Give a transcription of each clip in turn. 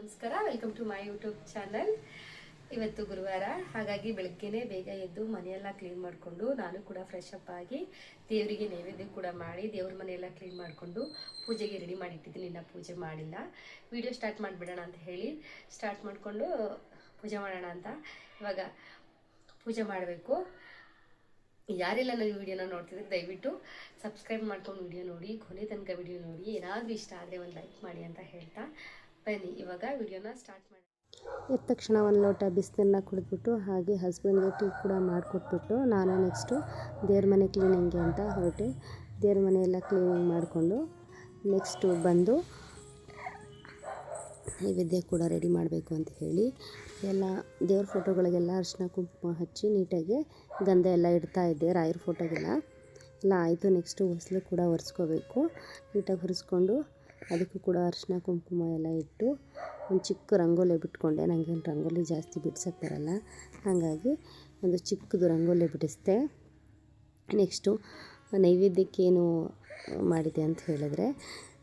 ನಮಸ್ಕಾರ welcome to my YouTube channel ಇವತ್ತು ಗುರುವಾರ, ಹಾಗಾಗಿ ಬೆಳಗ್ಗೆನೇ ಬೇಗ ಎದ್ದು ಮನೆಯೆಲ್ಲ ಕ್ಲೀನ್ ಮಾಡಿಕೊಂಡು ನಾನು ಕೂಡ ಫ್ರೆಶ್ ಅಪ್ ಆಗಿ ದೇವರಿಗೆ ನೈವೇದ್ಯ ಕೂಡ ಮಾಡಿ ದೇವ್ರ ಮನೆಯೆಲ್ಲ ಕ್ಲೀನ್ ಮಾಡಿಕೊಂಡು ಪೂಜೆಗೆ ರೆಡಿ ಮಾಡಿಟ್ಟಿದ್ದೀನಿ. ಇನ್ನು ಪೂಜೆ ಮಾಡಿಲ್ಲ. ವಿಡಿಯೋ ಸ್ಟಾರ್ಟ್ ಮಾಡಿಬಿಡೋಣ ಅಂತ ಹೇಳಿ ಸ್ಟಾರ್ಟ್ ಮಾಡಿಕೊಂಡು ಪೂಜೆ ಮಾಡೋಣ ಅಂತ ಇವಾಗ ಪೂಜೆ ಮಾಡಬೇಕು. ಯಾರೆಲ್ಲ ನನ್ನ ವಿಡಿಯೋನ ನೋಡ್ತಿದ್ರೆ ದಯವಿಟ್ಟು ಸಬ್ಸ್ಕ್ರೈಬ್ ಮಾಡ್ಕೊಂಡು ವಿಡಿಯೋ ನೋಡಿ, ಕೊನೆ ತನಕ ವಿಡಿಯೋ ನೋಡಿ. ಏನಾದರೂ ಇಷ್ಟ ಆದರೆ ಒಂದು ಲೈಕ್ ಮಾಡಿ ಅಂತ ಹೇಳ್ತಾ ಬನ್ನಿ, ಇವಾಗ ವಿಡಿಯೋನ ಸ್ಟಾರ್ಟ್ ಮಾಡಿ ಎದ್ದ ತಕ್ಷಣ ಒಂದು ಲೋಟ ಬಿಸಿನೀರನ್ನ ಕುಡಿದ್ಬಿಟ್ಟು, ಹಾಗೆ ಹಸ್ಬೆಂಡ್ಗೆ ಟೀ ಕೂಡ ಮಾಡಿಕೊಟ್ಬಿಟ್ಟು, ನಾನು ನೆಕ್ಸ್ಟು ದೇವ್ರ ಮನೆ ಕ್ಲೀನಿಂಗ್ಗೆ ಅಂತ ಹೊರಟೆ. ದೇವ್ರ ಮನೆಯೆಲ್ಲ ಕ್ಲೀನಿಂಗ್ ಮಾಡಿಕೊಂಡು ನೆಕ್ಸ್ಟು ಬಂದು ನೈವೇದ್ಯ ಕೂಡ ರೆಡಿ ಮಾಡಬೇಕು ಅಂತ ಹೇಳಿ, ಎಲ್ಲ ದೇವ್ರ ಫೋಟೋಗಳಿಗೆಲ್ಲ ಅರಿಶಿನ ಕುಂಕುಮ ಹಚ್ಚಿ ನೀಟಾಗಿ ಗಂಧ ಎಲ್ಲ ಇಡ್ತಾ ಇದ್ದೆ, ರಾಯರ ಫೋಟೋಗೆಲ್ಲ ಎಲ್ಲ ಆಯಿತು ನೆಕ್ಸ್ಟು ಹೊಸಲು ಕೂಡ ಒರೆಸ್ಕೋಬೇಕು. ನೀಟಾಗಿ ಒರೆಸ್ಕೊಂಡು ಅದಕ್ಕೂ ಕೂಡ ಅರಿಶಿನ, ಕುಂಕುಮ ಎಲ್ಲ ಇಟ್ಟು ಒಂದು ಚಿಕ್ಕ ರಂಗೋಲಿ ಬಿಟ್ಕೊಂಡೆ. ನನಗೇನು ರಂಗೋಲಿ ಜಾಸ್ತಿ ಬಿಡ್ಸಕ್ಕೆ ಬರಲ್ಲ ಹಾಗಾಗಿ ಒಂದು ಚಿಕ್ಕದು ರಂಗೋಲಿ ಬಿಡಿಸಿದೆ. ನೆಕ್ಸ್ಟು ನೈವೇದ್ಯಕ್ಕೇನು ಮಾಡಿದೆ ಅಂತ ಹೇಳಿದ್ರೆ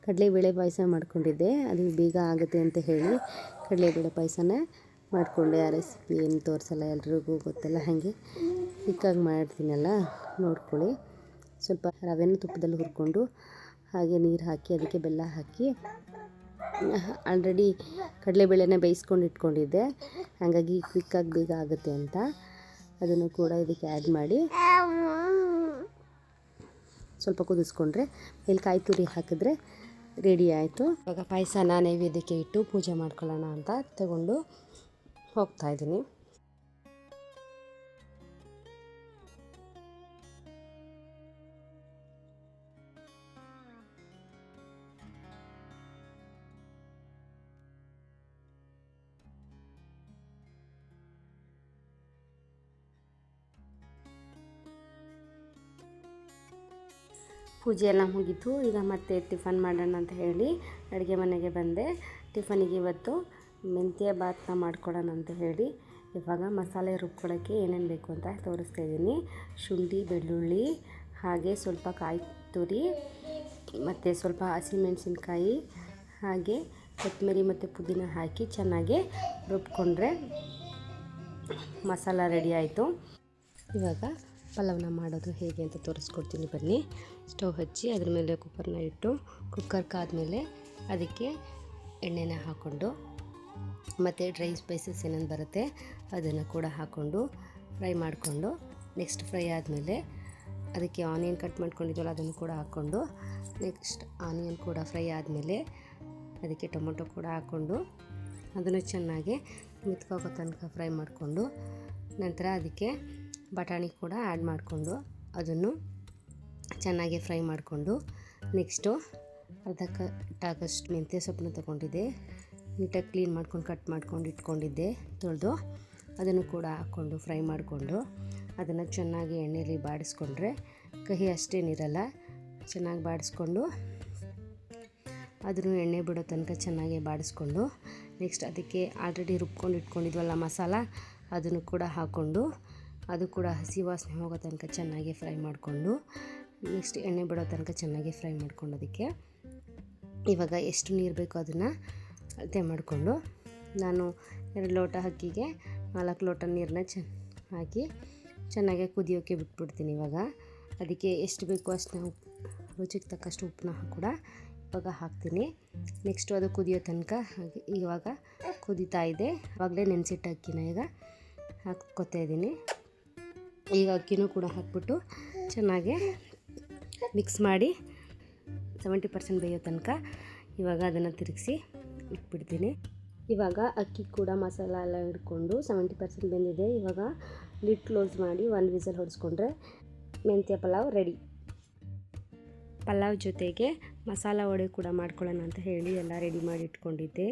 ಕಡಲೆಬೇಳೆ ಪಾಯಸ ಮಾಡ್ಕೊಂಡಿದ್ದೆ. ಅದು ಬೇಗ ಆಗುತ್ತೆ ಅಂತ ಹೇಳಿ ಕಡಲೆಬೇಳೆ ಪಾಯಸನ ಮಾಡಿಕೊಂಡೆ. ಆ ರೆಸಿಪಿ ಏನು ತೋರಿಸಲ್ಲ ಎಲ್ರಿಗೂ ಗೊತ್ತಲ್ಲ ಹಾಗೆ. ಚಿಕ್ಕಾಗಿ ಮಾಡ್ತೀನಲ್ಲ, ನೋಡ್ಕೊಳ್ಳಿ. ಸ್ವಲ್ಪ ರವೆನ ತುಪ್ಪದಲ್ಲಿ ಹುರ್ಕೊಂಡು ಹಾಗೆ ನೀರು ಹಾಕಿ, ಅದಕ್ಕೆ ಬೆಲ್ಲ ಹಾಕಿ ಆಲ್ರೆಡಿ ಕಡಲೆಬೇಳೆನ ಬೇಯಿಸ್ಕೊಂಡು ಇಟ್ಕೊಂಡಿದ್ದೆ. ಹಾಗಾಗಿ ಕ್ವಿಕ್ಕಾಗಿ ಬೇಗ ಆಗುತ್ತೆ ಅಂತ. ಅದನ್ನು ಕೂಡ ಇದಕ್ಕೆ ಆ್ಯಡ್ ಮಾಡಿ. ಸ್ವಲ್ಪ ಕುದಿಸ್ಕೊಂಡ್ರೆ, ಮೇಲೆ ಕಾಯಿ ತುರಿ ಹಾಕಿದ್ರೆ ರೆಡಿ ಆಯಿತು. ಇವಾಗ ಪಾಯಸನ ನೈವೇದ್ಯಕ್ಕೆ ಇಟ್ಟು ಪೂಜೆ ಮಾಡ್ಕೊಳ್ಳೋಣ ಅಂತ ತಗೊಂಡು ಹೋಗ್ತಾ ಪೂಜೆ ಎಲ್ಲ ಮುಗೀತು. ಈಗ ಮತ್ತೆ ಟಿಫನ್ ಮಾಡೋಣ ಅಂತ ಹೇಳಿ ಅಡುಗೆ ಮನೆಗೆ ಬಂದೆ. ಟಿಫನಿಗೆ ಇವತ್ತು ಮೆಂತ್ಯ ಭಾತ್ನ ಮಾಡ್ಕೊಡೋಣ ಅಂತ ಹೇಳಿ. ಇವಾಗ ಮಸಾಲೆ ರುಬ್ಕೊಳ್ಳೋಕ್ಕೆ ಏನೇನು ಬೇಕು ಅಂತ ತೋರಿಸ್ತಾ ಇದ್ದೀನಿ. ಶುಂಠಿ, ಬೆಳ್ಳುಳ್ಳಿ, ಹಾಗೆ ಸ್ವಲ್ಪ ಕಾಯಿ ತುರಿ, ಮತ್ತು ಸ್ವಲ್ಪ ಹಸಿಮೆಣಸಿನ್ಕಾಯಿ, ಹಾಗೆ ಕೊತ್ತಂಬರಿ ಮತ್ತು ಪುದೀನ ಹಾಕಿ ಚೆನ್ನಾಗಿ ರುಬ್ಕೊಂಡ್ರೆ ಮಸಾಲ ರೆಡಿ ಆಯಿತು. ಇವಾಗ ಪಲಾವ್ನ ಮಾಡೋದು ಹೇಗೆ ಅಂತ ತೋರಿಸ್ಕೊಡ್ತೀನಿ ಬನ್ನಿ. ಸ್ಟವ್ ಹಚ್ಚಿ ಅದ್ರ ಮೇಲೆ ಕುಕ್ಕರ್ನ ಇಟ್ಟು ಕುಕ್ಕರ್ ಕಾದ್ಮೇಲೆ ಅದಕ್ಕೆ ಎಣ್ಣೆನ ಹಾಕ್ಕೊಂಡು ಮತ್ತು ಡ್ರೈ ಸ್ಪೈಸಸ್ ಏನೇನು ಬರುತ್ತೆ ಅದನ್ನು ಕೂಡ ಹಾಕ್ಕೊಂಡು ಫ್ರೈ ಮಾಡಿಕೊಂಡು ನೆಕ್ಸ್ಟ್ ಫ್ರೈ ಆದಮೇಲೆ ಅದಕ್ಕೆ ಆನಿಯನ್ ಕಟ್ ಮಾಡ್ಕೊಂಡಿದ್ವಲ್ಲ ಅದನ್ನು ಕೂಡ ಹಾಕ್ಕೊಂಡು ನೆಕ್ಸ್ಟ್ ಆನಿಯನ್ ಕೂಡ ಫ್ರೈ ಆದಮೇಲೆ ಅದಕ್ಕೆ ಟೊಮೊಟೊ ಕೂಡ ಹಾಕ್ಕೊಂಡು ಅದನ್ನು ಚೆನ್ನಾಗಿ ಮಿತ್ಕೋಗೋ ತನಕ ಫ್ರೈ ಮಾಡಿಕೊಂಡು ನಂತರ ಅದಕ್ಕೆ ಬಟಾಣಿ ಕೂಡ ಆ್ಯಡ್ ಮಾಡಿಕೊಂಡು ಅದನ್ನು ಚೆನ್ನಾಗಿ ಫ್ರೈ ಮಾಡಿಕೊಂಡು ನೆಕ್ಸ್ಟು ಅರ್ಧ ಕಟ್ಟಾಗಷ್ಟು ಮೆಂತ್ಯ ಸೊಪ್ಪನ್ನ ತೊಗೊಂಡಿದ್ದೆ. ನೀಟಾಗಿ ಕ್ಲೀನ್ ಮಾಡ್ಕೊಂಡು ಕಟ್ ಮಾಡ್ಕೊಂಡು ಇಟ್ಕೊಂಡಿದ್ದೆ. ತೊಳೆದು ಅದನ್ನು ಕೂಡ ಹಾಕ್ಕೊಂಡು ಫ್ರೈ ಮಾಡಿಕೊಂಡು ಅದನ್ನು ಚೆನ್ನಾಗಿ ಎಣ್ಣೆಯಲ್ಲಿ ಬಾಡಿಸ್ಕೊಂಡ್ರೆ ಕಹಿ ಅಷ್ಟೇನಿರಲ್ಲ ಚೆನ್ನಾಗಿ ಬಾಡಿಸ್ಕೊಂಡು ಅದನ್ನು ಎಣ್ಣೆ ಬಿಡೋ ತನಕ ಚೆನ್ನಾಗಿ ಬಾಡಿಸ್ಕೊಂಡು ನೆಕ್ಸ್ಟ್ ಅದಕ್ಕೆ ಆಲ್ರೆಡಿ ರುಬ್ಕೊಂಡು ಇಟ್ಕೊಂಡಿದ್ವಲ್ಲ ಮಸಾಲ ಅದನ್ನು ಕೂಡ ಹಾಕ್ಕೊಂಡು ಅದು ಕೂಡ ಹಸಿ ವಾಸನೆ ಹೋಗೋ ತನಕ ಚೆನ್ನಾಗಿ ಫ್ರೈ ಮಾಡಿಕೊಂಡು ನೆಕ್ಸ್ಟ್ ಎಣ್ಣೆ ಬಿಡೋ ತನಕ ಚೆನ್ನಾಗಿ ಫ್ರೈ ಮಾಡ್ಕೊಂಡು ಅದಕ್ಕೆ ಇವಾಗ ಎಷ್ಟು ನೀರು ಬೇಕೋ ಅದನ್ನು ಅಳತೆ ಮಾಡಿಕೊಂಡು ನಾನು ಎರಡು ಲೋಟ ಅಕ್ಕಿಗೆ ನಾಲ್ಕು ಲೋಟ ನೀರನ್ನ ಚ, ಹಾಕಿ ಚೆನ್ನಾಗಿ ಕುದಿಯೋಕ್ಕೆ ಬಿಟ್ಬಿಡ್ತೀನಿ ಇವಾಗ. ಅದಕ್ಕೆ ಎಷ್ಟು ಬೇಕೋ ಅಷ್ಟು ರುಚಿಗೆ ತಕ್ಕಷ್ಟು ಉಪ್ಪನ್ನ ಕೂಡ ಇವಾಗ ಹಾಕ್ತೀನಿ. ನೆಕ್ಸ್ಟು ಅದು ಕುದಿಯೋ ತನಕ ಇವಾಗ ಕುದೀತಾ ಇದೆ. ಆವಾಗಲೇ ನೆನೆಸಿಟ್ಟ ಅಕ್ಕಿನ ಈಗ ಹಾಕ್ಕೊತಾ ಇದ್ದೀನಿ. ಈಗ ಅಕ್ಕಿನೂ ಕೂಡ ಹಾಕ್ಬಿಟ್ಟು ಚೆನ್ನಾಗಿ ಮಿಕ್ಸ್ ಮಾಡಿ ಸೆವೆಂಟಿ ಪರ್ಸೆಂಟ್ ಬೇಯೋ ತನಕ ಇವಾಗ ಅದನ್ನು ತಿರುಗಿಸಿ ಇಟ್ಬಿಡ್ತೀನಿ. ಇವಾಗ ಅಕ್ಕಿ ಕೂಡ ಮಸಾಲ ಎಲ್ಲ ಹಿಡ್ಕೊಂಡು ಸೆವೆಂಟಿ ಪರ್ಸೆಂಟ್ ಬೆಂದಿದೆ. ಇವಾಗ ಲಿಡ್ ಕ್ಲೋಸ್ ಮಾಡಿ ಒಂದು ವಿಸಲ್ ಹೊಡೆಸ್ಕೊಂಡ್ರೆ ಮೆಂತ್ಯ ಪಲಾವ್ ರೆಡಿ ಪಲಾವ್ ಜೊತೆಗೆ ಮಸಾಲ ವಡೆ ಕೂಡ ಮಾಡ್ಕೊಳ್ಳೋಣ ಅಂತ ಹೇಳಿ ಎಲ್ಲ ರೆಡಿ ಮಾಡಿ ಇಟ್ಕೊಂಡಿದ್ದೆ.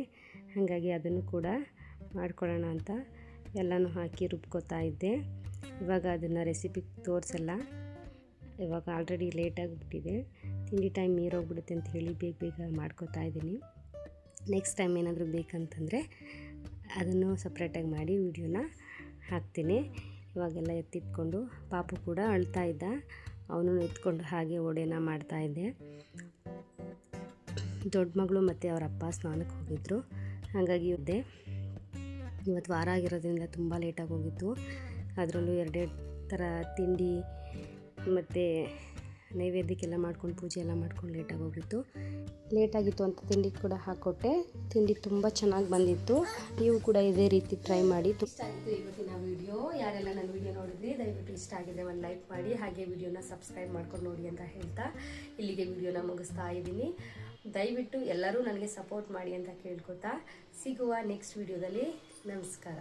ಹಾಗಾಗಿ ಅದನ್ನು ಕೂಡ ಮಾಡ್ಕೊಳ್ಳೋಣ ಅಂತ ಎಲ್ಲನೂ ಹಾಕಿ ರುಬ್ಕೋತಾ ಇದ್ದೆ. ಇವಾಗ ಅದನ್ನು ರೆಸಿಪಿ ತೋರಿಸಲ್ಲ. ಇವಾಗ ಆಲ್ರೆಡಿ ಲೇಟಾಗಿಬಿಟ್ಟಿದೆ. ತಿಂಡಿ ಟೈಮ್ ಮೀರೋಗ್ಬಿಡುತ್ತೆ ಅಂತ ಹೇಳಿ ಬೇಗ ಬೇಗ ಮಾಡ್ಕೋತಾ ಇದ್ದೀನಿ. ನೆಕ್ಸ್ಟ್ ಟೈಮ್ ಏನಾದರೂ ಬೇಕಂತಂದರೆ ಅದನ್ನು ಸಪ್ರೇಟಾಗಿ ಮಾಡಿ ವಿಡಿಯೋನ ಹಾಕ್ತೀನಿ. ಇವಾಗೆಲ್ಲ ಎತ್ತಿಟ್ಕೊಂಡು ಪಾಪು ಕೂಡ ಅಳ್ತಾ ಇದ್ದ. ಅವನು ಎತ್ಕೊಂಡು ಹಾಗೆ ಒಡೆನ ಮಾಡ್ತಾಯಿದ್ದೆ ದೊಡ್ಡ ಮಗಳು ಮತ್ತು ಅವರ ಅಪ್ಪ ಸ್ನಾನಕ್ಕೆ ಹೋಗಿದ್ದರು ಹಾಗಾಗಿ ಇದ್ದೆ. ಇವತ್ತು ವಾರ ಆಗಿರೋದ್ರಿಂದ ತುಂಬ ಲೇಟಾಗಿ ಹೋಗಿತ್ತು ಅದರಲ್ಲೂ ಎರಡೆರಡು ಥರ ತಿಂಡಿ ಮತ್ತು ನೈವೇದ್ಯಕ್ಕೆಲ್ಲ ಮಾಡ್ಕೊಂಡು ಪೂಜೆ ಎಲ್ಲ ಮಾಡ್ಕೊಂಡು ಲೇಟಾಗಿ ಹೋಗಿತ್ತು ಲೇಟಾಗಿತ್ತು ಅಂತ ತಿಂಡಿ ಕೂಡ ಹಾಕ್ಕೊಟ್ಟೆ. ತಿಂಡಿ ತುಂಬ ಚೆನ್ನಾಗಿ ಬಂದಿತ್ತು. ನೀವು ಕೂಡ ಇದೇ ರೀತಿ ಟ್ರೈ ಮಾಡಿ. ಇಷ್ಟ ಇವತ್ತಿನ ವೀಡಿಯೋ ಯಾರೆಲ್ಲ ನನ್ನ ವೀಡಿಯೋ ನೋಡಿದ್ರಿ, ದಯವಿಟ್ಟು ಇಷ್ಟ ಆಗಿದೆ ಒಂದು ಲೈಕ್ ಮಾಡಿ. ಹಾಗೆ ವಿಡಿಯೋನ ಸಬ್ಸ್ಕ್ರೈಬ್ ಮಾಡ್ಕೊಂಡು ನೋಡಿ ಅಂತ ಹೇಳ್ತಾ ಇಲ್ಲಿಗೆ ವಿಡಿಯೋನ ಮುಗಿಸ್ತಾ ಇದ್ದೀನಿ. ದಯವಿಟ್ಟು ಎಲ್ಲರೂ ನನಗೆ ಸಪೋರ್ಟ್ ಮಾಡಿ ಅಂತ ಕೇಳ್ಕೊತಾ ಸಿಗುವ ನೆಕ್ಸ್ಟ್ ವಿಡಿಯೋದಲ್ಲಿ ನಮಸ್ಕಾರ.